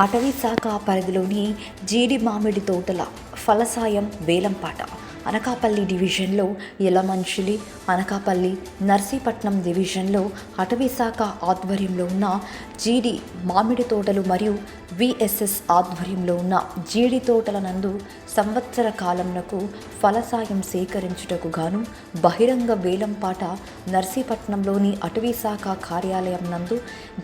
అటవీ శాఖ పరిధిలోని జీడి మామిడి తోటల ఫలసాయం వేలంపాట. అనకాపల్లి డివిజన్లో యలమంచిలి అనకాపల్లి నర్సీపట్నం డివిజన్లో అటవీశాఖ ఆధ్వర్యంలో ఉన్న జీడి మామిడి తోటలు మరియు విఎస్ఎస్ ఆధ్వర్యంలో ఉన్న జీడి తోటల నందు సంవత్సర కాలంనకు ఫలసాయం సేకరించుటకు గాను బహిరంగ వేలంపాట నర్సీపట్నంలోని అటవీశాఖ కార్యాలయం నందు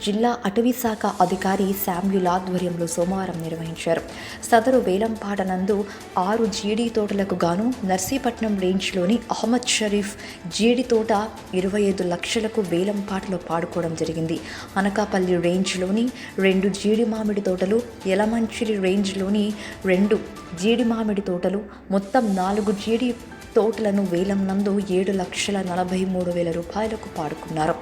జిల్లా అటవీశాఖ అధికారి శామ్యుల్ ఆధ్వర్యంలో సోమవారం నిర్వహించారు. సదరు వేలంపాట నందు ఆరు జీడీ తోటలకు గాను నర్సీపట్నం రేంజ్లోని అహ్మద్ షరీఫ్ జీడి తోట ఇరవై ఐదు లక్షలకు వేలంపాటలో పాడుకోవడం జరిగింది. అనకాపల్లి రేంజ్లోని రెండు జీడి మామిడి తోటలు యలమంచిలి రేంజ్లోని రెండు జీడి మామిడి తోటలు మొత్తం నాలుగు జీడి తోటలను వేలం నందు ఏడు లక్షల నలభై మూడు వేల రూపాయలకు పాడుకున్నారు.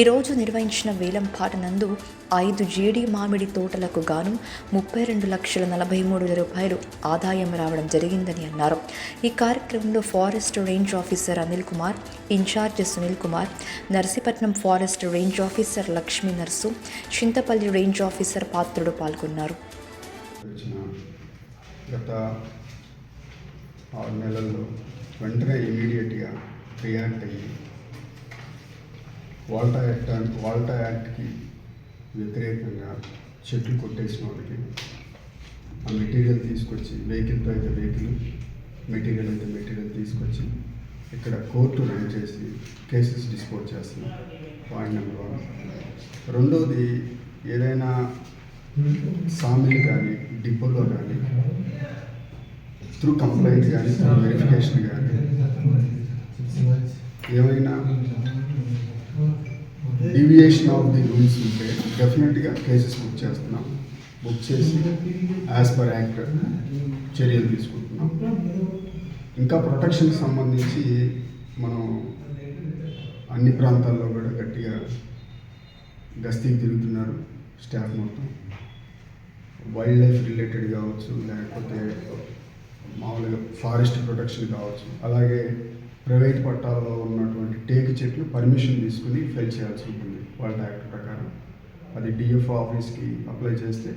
ఈరోజు నిర్వహించిన వేలం పాట నందు ఐదు జీడి మామిడి తోటలకు గాను ముప్పై రెండు లక్షల నలభై మూడు వేల రూపాయలు ఆదాయం రావడం జరిగిందని అన్నారు. ఈ కార్యక్రమంలో forest range officer Anil Kumar incharge Sunil Kumar Narsipatnam forest range officer Lakshmi Narsu Chintapalli range officer Patrudu పాల్గొన్నారు. గత ఆరు నెలల్లో వెంటనే ఇమీడియట్గా రియాక్ట్ అయ్యి వాల్టా యాక్ట్ వాల్టా యాక్ట్కి వ్యతిరేకంగా చెట్లు కొట్టేసిన వాళ్ళకి ఆ మెటీరియల్ తీసుకొచ్చి వెహికల్తో అయితే వెహికల్ మెటీరియల్ అయితే మెటీరియల్ తీసుకొచ్చి ఇక్కడ కోర్టు రన్ చేసి కేసెస్ డిస్పోజ్ చేస్తున్నాం పాయింట్ నెంబర్ వన్. రెండోది ఏదైనా సామిల్ కానీ డిపోలో కానీ త్రూ కంప్లైంట్ కానీ త్రూ వెరిఫికేషన్ కానీ ఏమైనా డీవియేషన్ ఆఫ్ ది రూల్స్ ఉంటే డెఫినెట్గా కేసెస్ బుక్ చేస్తున్నాం. బుక్ చేసి యాజ్ పర్ యాక్ట్ చర్యలు తీసుకుంటున్నాం. ఇంకా ప్రొటెక్షన్కి సంబంధించి మనం అన్ని ప్రాంతాల్లో కూడా గట్టిగా గస్తీకి తిరుగుతున్నారు స్టాఫ్ మొత్తం. వైల్డ్ లైఫ్ రిలేటెడ్ కావచ్చు లేకపోతే మామూలుగా ఫారెస్ట్ ప్రొటెక్షన్ కావచ్చు అలాగే ప్రైవేట్ పట్టాల్లో ఉన్నటువంటి టేకు చెట్లు పర్మిషన్ తీసుకుని ఫెల్ చేయాల్సి ఉంటుంది వాళ్ళ యాక్ట్ ప్రకారం. అది డిఎఫ్ఓ ఆఫీస్కి అప్లై చేస్తే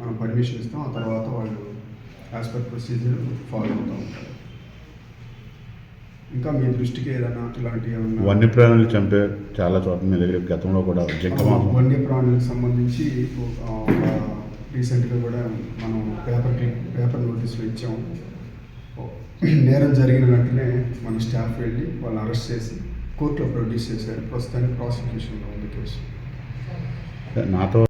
మనం పర్మిషన్ ఇస్తాం ఆ తర్వాత వాళ్ళు యాజ్ పర్ ప్రొసీజర్ ఫాలో అవుతూ ఉంటారు. ఇంకా మీ దృష్టికి ఏదైనా ఏమన్నా వన్యప్రాణులు చంపే చాలా చోట్ల మీ దగ్గర గతంలో కూడా వన్యప్రాణులకు సంబంధించి రీసెంట్గా కూడా మనం పేపర్ పేపర్ నోటీసులు ఇచ్చాం. నేరం జరిగిన వెంటనే మన స్టాఫ్ వెళ్ళి వాళ్ళని అరెస్ట్ చేసి కోర్టులో ప్రొడ్యూస్ చేశారు. ప్రస్తుతానికి ప్రాసిక్యూషన్లో ఉంది కేసు. నాతో